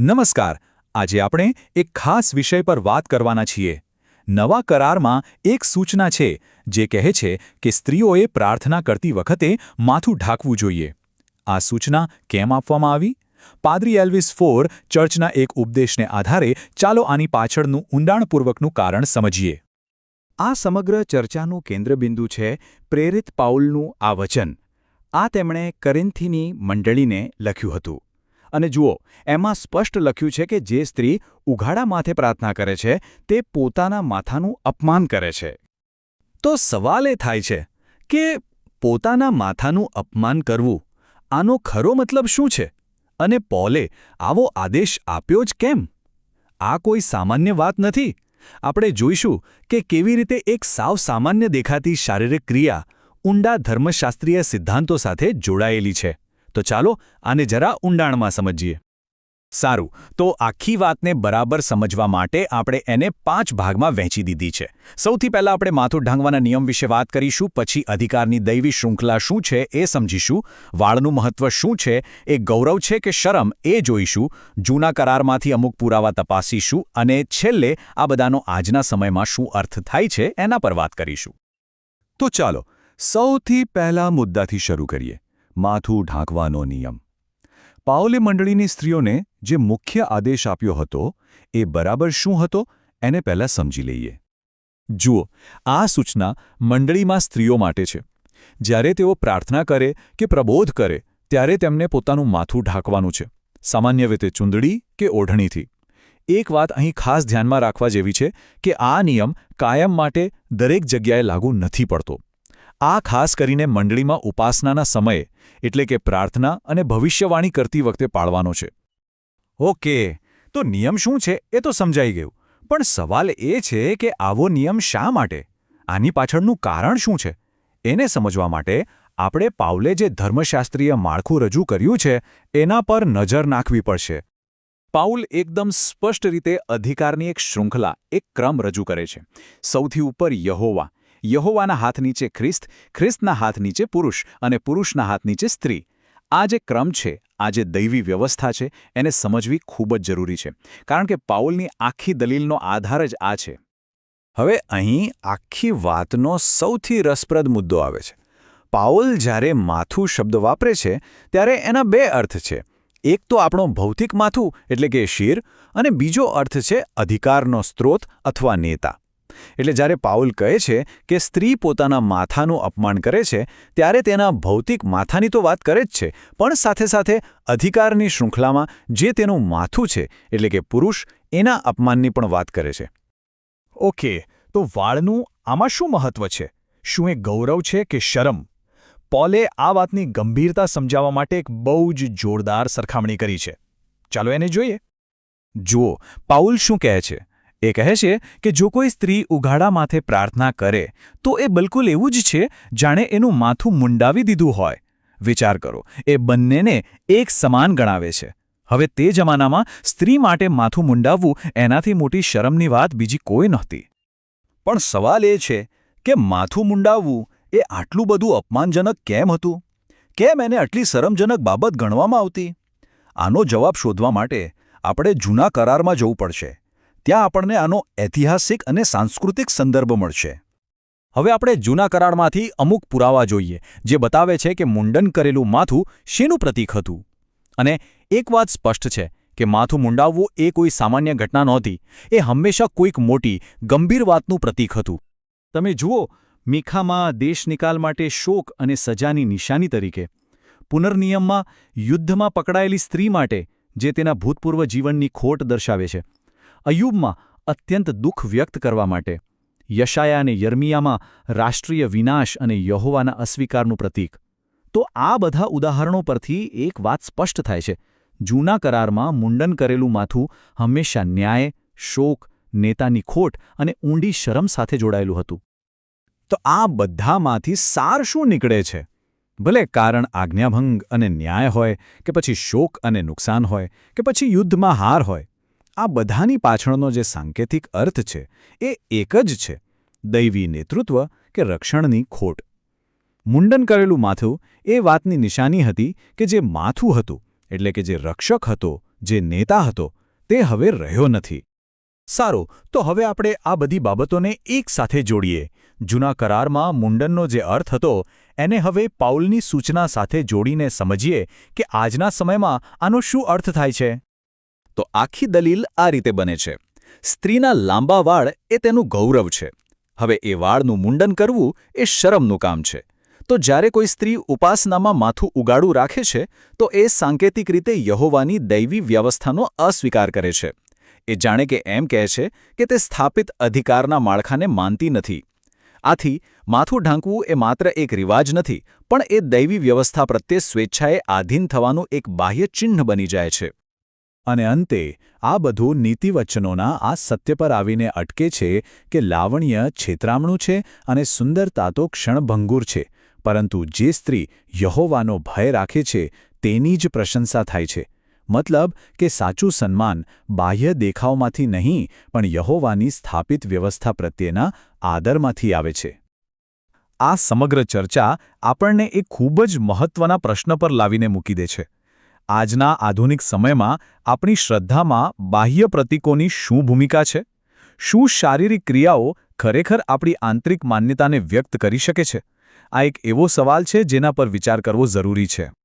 નમસ્કાર. આજે આપણે એક ખાસ વિષય પર વાત કરવાના છીએ. નવા કરારમાં એક સૂચના છે, જે કહે છે કે સ્ત્રીઓએ પ્રાર્થના કરતી વખતે માથું ઢાંકવું જોઈએ. આ સૂચના કેમ આપવામાં આવી? પાદરી એલ્વિસ ફોર ચર્ચના એક ઉપદેશને આધારે ચાલો આની પાછળનું ઊંડાણપૂર્વકનું કારણ સમજીએ. આ સમગ્ર ચર્ચાનું કેન્દ્રબિંદુ છે પ્રેરિત પાઉલનું આ વચન. આ તેમણે કરિન્થીની મંડળીને લખ્યું હતું. અને જુઓ, એમાં સ્પષ્ટ લખ્યું છે કે જે સ્ત્રી ઉઘાડા માથે પ્રાર્થના કરે છે, તે પોતાના માથાનું અપમાન કરે છે. તો સવાલ એ થાય છે કે પોતાના માથાનું અપમાન કરવું, આનો ખરો મતલબ શું છે? અને પોલે આવો આદેશ આપ્યો જ કેમ? આ કોઈ સામાન્ય વાત નથી. આપણે જોઈશું કે કેવી રીતે એક સાવ સામાન્ય દેખાતી શારીરિક ક્રિયા ઊંડા ધર્મશાસ્ત્રીય સિદ્ધાંતો સાથે જોડાયેલી છે. તો ચાલો આને જરા ઊંડાણમાં સમજીએ. સારું, તો આખી વાતને બરાબર સમજવા માટે આપણે એને પાંચ ભાગમાં વહેંચી દીધી છે. સૌથી પહેલાં આપણે માથું ઢાંગવાના નિયમ વિશે વાત કરીશું, પછી અધિકારની દૈવી શૃંખલા શું છે એ સમજીશું, વાળનું મહત્વ શું છે, એ ગૌરવ છે કે શરમ એ જોઈશું, જૂના કરારમાંથી અમુક પુરાવા તપાસીશું, અને છેલ્લે આ બધાનો આજના સમયમાં શું અર્થ થાય છે એના પર વાત કરીશું. તો ચાલો, સૌથી પહેલા મુદ્દાથી શરૂ કરીએ. માથું ઢાંકવાનો નિયમ. પાઓલે મંડળીની સ્ત્રીઓને જે મુખ્ય આદેશ આપ્યો હતો, એ બરાબર શું હતો, એને પહેલાં સમજી લઈએ. જુઓ, આ સૂચના મંડળીમાં સ્ત્રીઓ માટે છે. જ્યારે તેઓ પ્રાર્થના કરે કે પ્રબોધ કરે, ત્યારે તેમને પોતાનું માથું ઢાંકવાનું છે. સામાન્ય રીતે ચૂંદડી કે ઓઢણીથી. એક વાત અહીં ખાસ ધ્યાનમાં રાખવા જેવી છે કે આ નિયમ કાયમ માટે દરેક જગ્યાએ લાગુ નથી પડતો. આ ખાસ કરીને મંડળીમાં ઉપાસનાના સમયે, એટલે કે પ્રાર્થના અને ભવિષ્યવાણી કરતી વખતે પાળવાનો છે. ઓકે, તો નિયમ શું છે એ તો સમજાઈ ગયું, પણ સવાલ એ છે કે આવો નિયમ શા માટે? આની પાછળનું કારણ શું છે? એને સમજવા માટે આપણે પાવલે જે ધર્મશાસ્ત્રીય માળખું રજૂ કર્યું છે, એના પર નજર નાખવી પડશે. પાઉલ એકદમ સ્પષ્ટ રીતે અધિકારની એક શૃંખલા, એક ક્રમ રજૂ કરે છે. સૌથી ઉપર યહોવા યહોવાના હાથ નીચે ખ્રિસ્ત, ખ્રિસ્તના હાથ નીચે પુરુષ અને પુરુષના હાથ નીચે સ્ત્રી. આ જે ક્રમ છે, આ જે દૈવી વ્યવસ્થા છે, એને સમજવી ખૂબ જ જરૂરી છે. કારણ કે પાઉલની આખી દલીલનો આધાર જ આ છે. હવે અહીં આખી વાતનો સૌથી રસપ્રદ મુદ્દો આવે છે. પાઉલ જ્યારે માથું શબ્દ વાપરે છે, ત્યારે એના બે અર્થ છે. એક તો આપણો ભૌતિક માથું, એટલે કે શિર, અને બીજો અર્થ છે અધિકારનો સ્ત્રોત અથવા નેતા. એટલે જ્યારે પાઉલ કહે છે કે સ્ત્રી પોતાના માથાનું અપમાન કરે છે, ત્યારે તેના ભૌતિક માથાની તો વાત કરે જ છે, પણ સાથે સાથે અધિકારની શૃંખલામાં જે તેનું માથું છે, એટલે કે પુરુષ, એના અપમાનની પણ વાત કરે છે. ઓકે, તો વાળનું આમાં શું મહત્વ છે? શું એ ગૌરવ છે કે શરમ? પોલે આ વાતની ગંભીરતા સમજાવવા માટે એક બહુ જ જોરદાર સરખામણી કરી છે. ચાલો એને જોઈએ. જુઓ, પાઉલ શું કહે છે? એ કહે છે કે જો કોઈ સ્ત્રી ઉઘાડા માથે પ્રાર્થના કરે, તો એ બિલકુલ એવું જ છે જાણે એનું માથું મુંડાવી દીધું હોય. વિચાર કરો, એ બંનેને એક સમાન ગણાવે છે. હવે તે જમાનામાં સ્ત્રી માટે માથું મુંડાવવું એનાથી મોટી શરમની વાત બીજી કોઈ નહોતી. પણ સવાલ એ છે કે માથું મુંડાવવું એ આટલું બધું અપમાનજનક કેમ હતું? કેમ એને આટલી શરમજનક બાબત ગણવામાં આવતી? આનો જવાબ શોધવા માટે આપણે જૂના કરારમાં જવું પડશે. ત્યાં આપણને આનો ઐતિહાસિક અને સાંસ્કૃતિક સંદર્ભ મળશે. હવે આપણે જૂના કરારમાંથી અમુક પુરાવા જોઈએ, જે બતાવે છે કે મુંડન કરેલું માથું શેનું પ્રતીક હતું? અને એક વાત સ્પષ્ટ છે કે માથું મુંડાવવું એ કોઈ સામાન્ય ઘટના નહોતી, એ હંમેશા કોઈક મોટી, ગંભીર વાતનું પ્રતીક હતું. તમે જુઓ, મીખામાં દેશ નિકાલ માટે શોક અને સજાની નિશાની તરીકે. પુનર્નિયમમાં યુદ્ધમાં પકડાયેલી સ્ત્રી માટે, જે તેના ભૂતપૂર્વ જીવનની ખોટ દર્શાવે છે. અયુબમાં અત્યંત દુઃખ વ્યક્ત કરવા માટે. યશાયા અને યર્મિયામાં રાષ્ટ્રીય વિનાશ અને યહોવાના અસ્વીકારનું પ્રતીક. તો આ બધા ઉદાહરણો પરથી એક વાત સ્પષ્ટ થાય છે. જૂના કરારમાં મુંડન કરેલું માથું હંમેશા ન્યાય, શોક, નેતાની ખોટ અને ઊંડી શરમ સાથે જોડાયેલું હતું. તો આ બધામાંથી સાર શું નીકળે છે? ભલે કારણ આજ્ઞાભંગ અને ન્યાય હોય કે પછી શોક અને નુકસાન હોય કે પછી યુદ્ધમાં હાર હોય આ બધાની પાછળનો જે સાંકેતિક અર્થ છે, એ એક જ છે, દૈવી નેતૃત્વ કે રક્ષણની ખોટ. મુંડન કરેલું માથું એ વાતની નિશાની હતી કે જે માથું હતું, એટલે કે જે રક્ષક હતો, જે નેતા હતો, તે હવે રહ્યો નથી. સારું, તો હવે આપણે આ બધી બાબતોને એક સાથે જોડીએ. જૂના કરારમાં મુંડનનો જે અર્થ હતો, એને હવે પાઉલની સૂચના સાથે જોડીને સમજીએ કે આજના સમયમાં આનો શું અર્થ થાય છે? તો આખી દલીલ આ રીતે બને છે. સ્ત્રીના લાંબા વાળ એ તેનું ગૌરવ છે. હવે એ વાળનું મુંડન કરવું એ શરમનું કામ છે. તો જ્યારે કોઈ સ્ત્રી ઉપાસનામાં માથું ઉગાડું રાખે છે, તો એ સાંકેતિક રીતે યહોવાની દૈવી વ્યવસ્થાનો અસ્વીકાર કરે છે. એ જાણે કે એમ કહે છે કે તે સ્થાપિત અધિકારના માળખાને માનતી નથી. આથી, માથું ઢાંકવું એ માત્ર એક રિવાજ નથી, પણ એ દૈવી વ્યવસ્થા પ્રત્યે સ્વેચ્છાએ આધીન થવાનું એક બાહ્ય ચિહ્ન બની જાય છે. અને અંતે, આ બધું નીતિવચનોના આ સત્ય પર આવીને અટકે છે કે લાવણ્ય છેતરામણું છે અને સુંદરતા તો ક્ષણભંગુર છે, પરંતુ જે સ્ત્રી યહોવાનો ભય રાખે છે તેની જ પ્રશંસા થાય છે. મતલબ કે સાચું સન્માન બાહ્ય દેખાવમાંથી નહીં, પણ યહોવાની સ્થાપિત વ્યવસ્થા પ્રત્યેના આદરમાંથી આવે છે. આ સમગ્ર ચર્ચા આપણને એક ખૂબ જ મહત્વના પ્રશ્ન પર લાવીને મૂકી દે છે. આજના આધુનિક સમયમાં આપણી શ્રદ્ધામાં બાહ્ય પ્રતીકોની શું ભૂમિકા છે? શું શારીરિક ક્રિયાઓ ખરેખર આપણી આંતરિક માન્યતાને વ્યક્ત કરી શકે છે? આ એક એવો સવાલ છે જેના પર વિચાર કરવો જરૂરી છે.